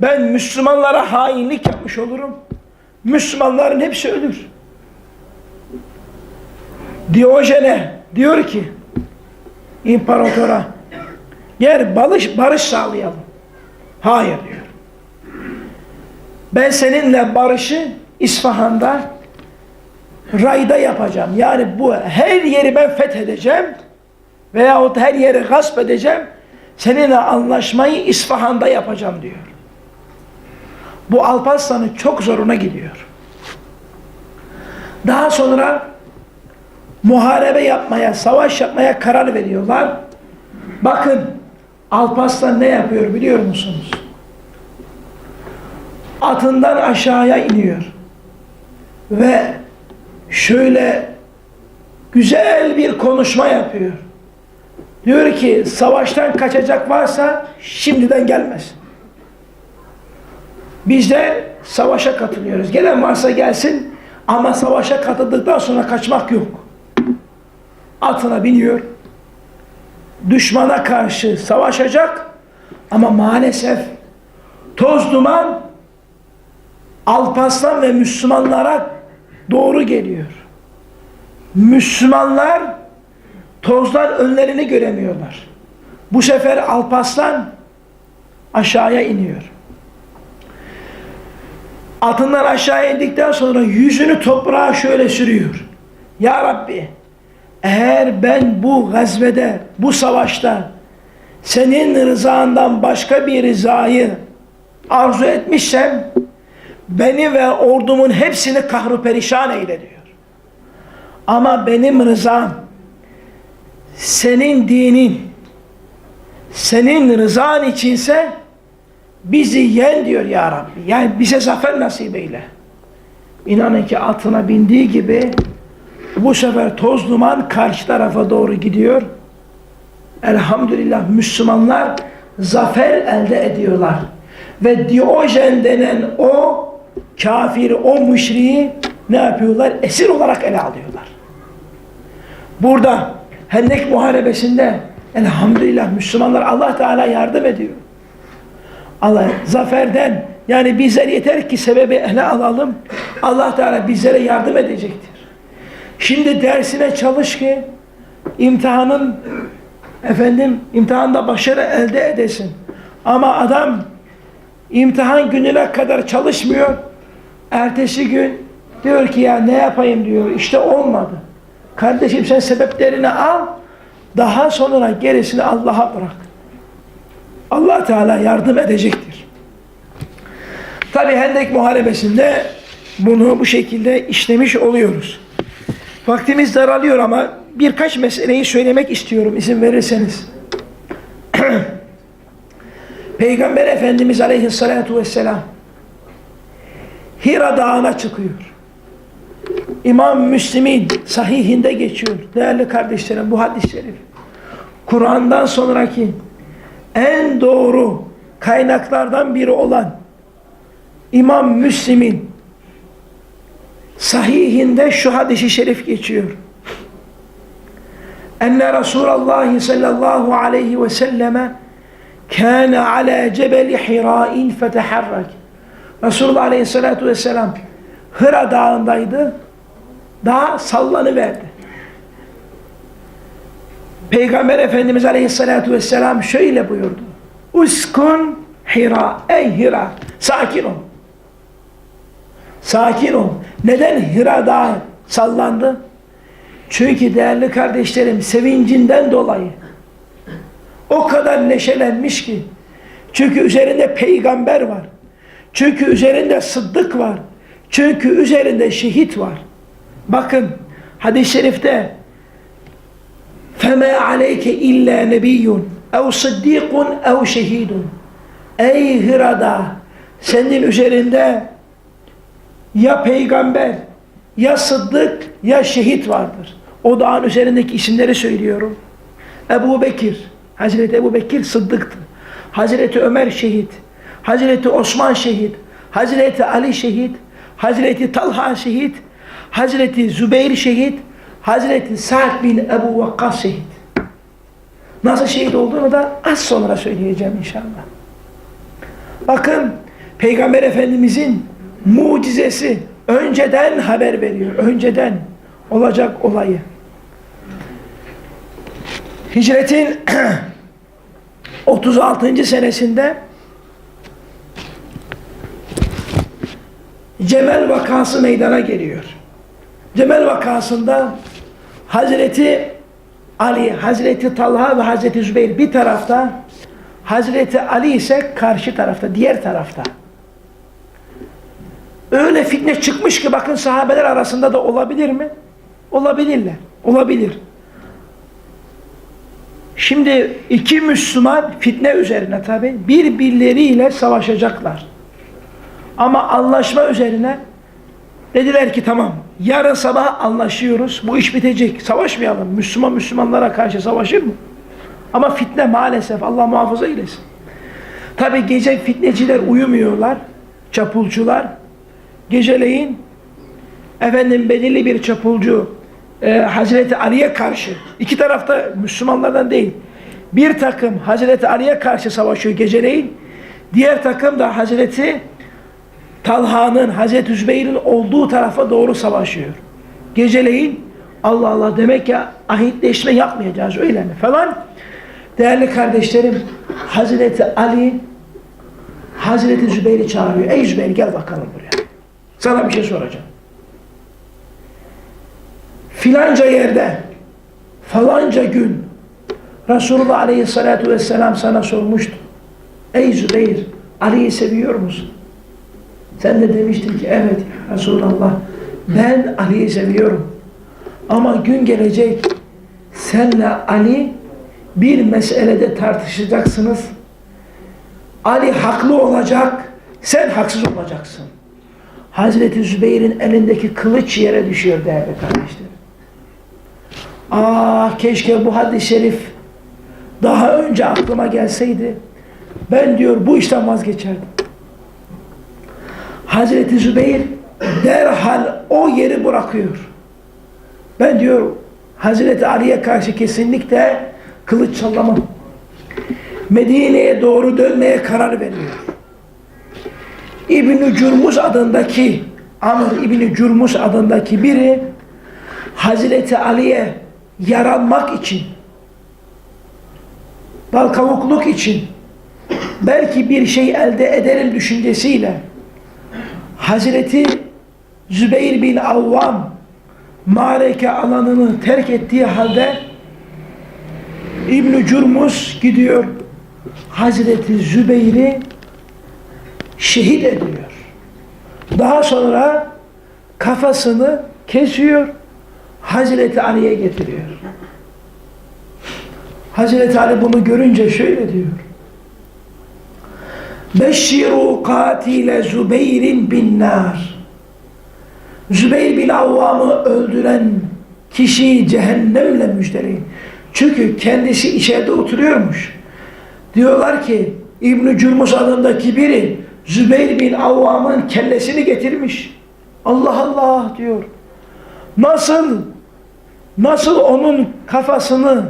ben Müslümanlara hainlik yapmış olurum. Müslümanların hepsi ölür. Diyojene diyor ki imparatora gel barış, barış sağlayalım. Hayır diyor. Ben seninle barışı İsfahan'da rayda yapacağım. Yani bu her yeri ben fethedeceğim veyahut her yeri gasp edeceğim. Seninle anlaşmayı İsfahan'da yapacağım diyor. Bu Alparslan'ın çok zoruna gidiyor. Daha sonra muharebe yapmaya, savaş yapmaya karar veriyorlar. Bakın Alparslan ne yapıyor biliyor musunuz? Atından aşağıya iniyor. Ve şöyle güzel bir konuşma yapıyor. Diyor ki savaştan kaçacak varsa şimdiden gelmesin. Biz de savaşa katılıyoruz. Gelen varsa gelsin ama savaşa katıldıktan sonra kaçmak yok. Atına biniyor. Düşmana karşı savaşacak ama maalesef toz duman Alparslan ve Müslümanlara doğru geliyor. Müslümanlar tozdan önlerini göremiyorlar. Bu sefer Alparslan aşağıya iniyor. Atından aşağı indikten sonra yüzünü toprağa şöyle sürüyor. Ya Rabbi eğer ben bu gazvede, bu savaşta senin rızandan başka bir rızayı arzu etmişsem beni ve ordumun hepsini kahru perişan eyle diyor. Ama benim rızam senin dinin senin rızan içinse bizi yen diyor ya Rabbi. Yani bize zafer nasip eyle. İnanın ki atına bindiği gibi bu sefer toz duman karşı tarafa doğru gidiyor. Elhamdülillah Müslümanlar zafer elde ediyorlar. Ve Diyojen denen o kafir, o müşriği ne yapıyorlar? Esir olarak ele alıyorlar. Burada Hendek Muharebesi'nde elhamdülillah Müslümanlar Allah Teala yardım ediyor. Allah zaferden yani bizler yeter ki sebebi ele alalım. Allah Teala bizlere yardım edecektir. Şimdi dersine çalış ki imtihanın efendim imtihanda başarı elde edesin. Ama adam imtihan gününe kadar çalışmıyor. Ertesi gün diyor ki ya ne yapayım diyor. İşte olmadı. Kardeşim sen sebeplerini al. Daha sonra gerisini Allah'a bırak. Allah Teala yardım edecektir. Tabi Hendek Muharebesi'nde bunu bu şekilde işlemiş oluyoruz. Vaktimiz daralıyor ama birkaç meseleyi söylemek istiyorum izin verirseniz. Peygamber Efendimiz Aleyhisselatü Vesselam Hira Dağı'na çıkıyor. İmam Müslim'in sahihinde geçiyor. Değerli kardeşlerim bu hadis-i şerif. Kur'an'dan sonraki en doğru kaynaklardan biri olan İmam Müslim'in sahihinde şu hadisi şerif geçiyor. Enne Resulallah sallallahu aleyhi ve selleme kâne ala cebeli hirâin feteharrak. Resulullah aleyhissalatu vesselam Hıra dağındaydı. Dağ sallanıverdi. Peygamber Efendimiz Aleyhisselatü Vesselam şöyle buyurdu. Uskun Hira. Ey Hira. Sakin ol. Sakin ol. Neden Hira Dağı sallandı? Çünkü değerli kardeşlerim sevincinden dolayı o kadar neşelenmiş ki çünkü üzerinde peygamber var. Çünkü üzerinde sıddık var. Çünkü üzerinde şehit var. Bakın hadis-i şerifte فَمَا عَلَيْكَ اِلَّا نَبِيٌّ اَوْ صِدِّيقٌ اَوْ شَهِيدٌ Ey Hirada senin üzerinde ya peygamber ya sıddık ya şehit vardır. O dağın üzerindeki isimleri söylüyorum. Ebu Bekir, Hazreti Ebu Bekir sıddıktı. Hazreti Ömer şehit. Hazreti Osman şehit. Hazreti Ali şehit. Hazreti Talha şehit. Hazreti Zübeyir şehit. Hazreti Sa'd bin Ebu Vakkas şehit. Nasıl şehit olduğunu da az sonra söyleyeceğim inşallah. Bakın Peygamber Efendimizin mucizesi önceden haber veriyor. Önceden olacak olayı. Hicretin 36. senesinde Cemel vakası meydana geliyor. Cemel vakasında Hazreti Ali, Hazreti Talha ve Hazreti Zübeyir bir tarafta, Hazreti Ali ise karşı tarafta, diğer tarafta. Öyle fitne çıkmış ki bakın sahabeler arasında da olabilir mi? Olabilirler. Olabilir. Şimdi iki Müslüman fitne üzerine tabi birbirleriyle savaşacaklar. Ama anlaşma üzerine dediler ki tamam yarın sabah anlaşıyoruz bu iş bitecek savaşmayalım. Müslüman Müslümanlara karşı savaşır mı? Ama fitne maalesef Allah muhafaza eylesin. Tabi gece fitneciler uyumuyorlar. Çapulcular. Geceleyin efendim belirli bir çapulcu e, Hazreti Ali'ye karşı iki tarafta Müslümanlardan değil bir takım Hazreti Ali'ye karşı savaşıyor geceleyin diğer takım da Hazreti Talha'nın Hazreti Zübeyir'in olduğu tarafa doğru savaşıyor. Geceleyin Allah Allah demek ya ahitleşme yapmayacağız öyle mi falan. Değerli kardeşlerim Hazreti Ali Hazreti Zübeyir'i çağırıyor. Ey Zübeyir gel bakalım buraya. Sana bir şey soracağım. Filanca yerde falanca gün Resulullah Aleyhisselatü Vesselam sana sormuştu. Ey Zübeyir Ali'yi seviyor musun? Sen de demiştin ki evet Resulallah ben Ali'yi seviyorum. Ama gün gelecek senle Ali bir meselede tartışacaksınız. Ali haklı olacak, sen haksız olacaksın. Hazreti Zübeyir'in elindeki kılıç yere düşüyor değerli kardeşlerim. Ah keşke bu hadis-i şerif daha önce aklıma gelseydi. Ben diyor bu işten vazgeçerdim. Hazreti Zübeyir derhal o yeri bırakıyor. Ben diyor Hazreti Ali'ye karşı kesinlikle kılıç sallamam. Medine'ye doğru dönmeye karar veriyor. İbn-i Cürmuz adındaki Amr İbn-i Cürmuz adındaki biri Hazreti Ali'ye yaranmak için bal kavukluk için belki bir şey elde ederim düşüncesiyle Hazreti Zübeyir bin Avvam mareke alanını terk ettiği halde İbn-i Cürmuz gidiyor Hazreti Zübeyir'i şehit ediyor. Daha sonra kafasını kesiyor Hazreti Ali'ye getiriyor. Hazreti Ali bunu görünce şöyle diyor. Beşşiru katile Zübeyir'in bin nar. Zübeyir bin Avvam'ı öldüren kişiyi cehennemle müjdeleyin. Çünkü kendisi içeride oturuyormuş. Diyorlar ki İbn-i Cürmus adındaki biri Zübeyir bin Avvam'ın kellesini getirmiş. Allah Allah diyor. Nasıl nasıl onun kafasını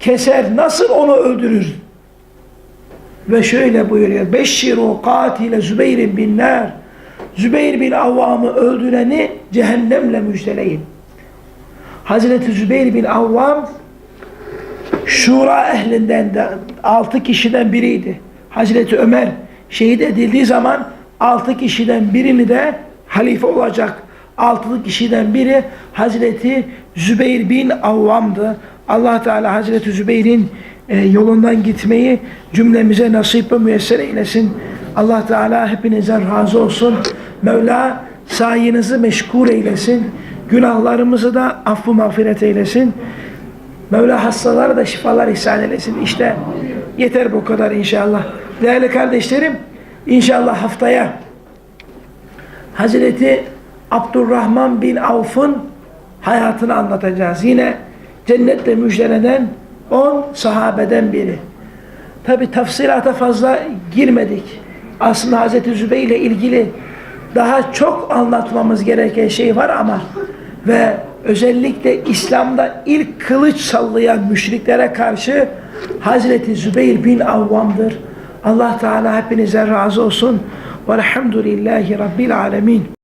keser, nasıl onu öldürür? Ve şöyle buyuruyor. Beşşiru katile Zübeyir bin nar. Zübeyir bin Avvam'ı öldüreni cehennemle müjdeleyin. Hazreti Zübeyir bin Avvam Şura ehlinden de altı kişiden biriydi. Hazreti Ömer şehit edildiği zaman altı kişiden birini de halife olacak. Altı kişiden biri Hazreti Zübeyir bin Avvam'dı. Allah Teala Hazreti Zübeyir'in e, yolundan gitmeyi cümlemize nasip ve müyesser eylesin. Allah Teala hepinizden razı olsun. Mevla sayınızı meşgul eylesin. Günahlarımızı da affı mağfiret eylesin. Mevla hastalara da şifalar ihsan eylesin. İşte yeter bu kadar inşallah. Değerli kardeşlerim, inşallah haftaya Hazreti Abdurrahman bin Avf'ın hayatını anlatacağız. Yine cennetle müjdelenen 10 sahabeden biri. Tabi tafsilata fazla girmedik. Aslında Hazreti Zübeyir ile ilgili daha çok anlatmamız gereken şey var ama ve özellikle İslam'da ilk kılıç sallayan müşriklere karşı Hazreti Zübeyir bin Avvam'dır. Allah Teala hepinize razı olsun. Velhamdülillahi Rabbil alemin.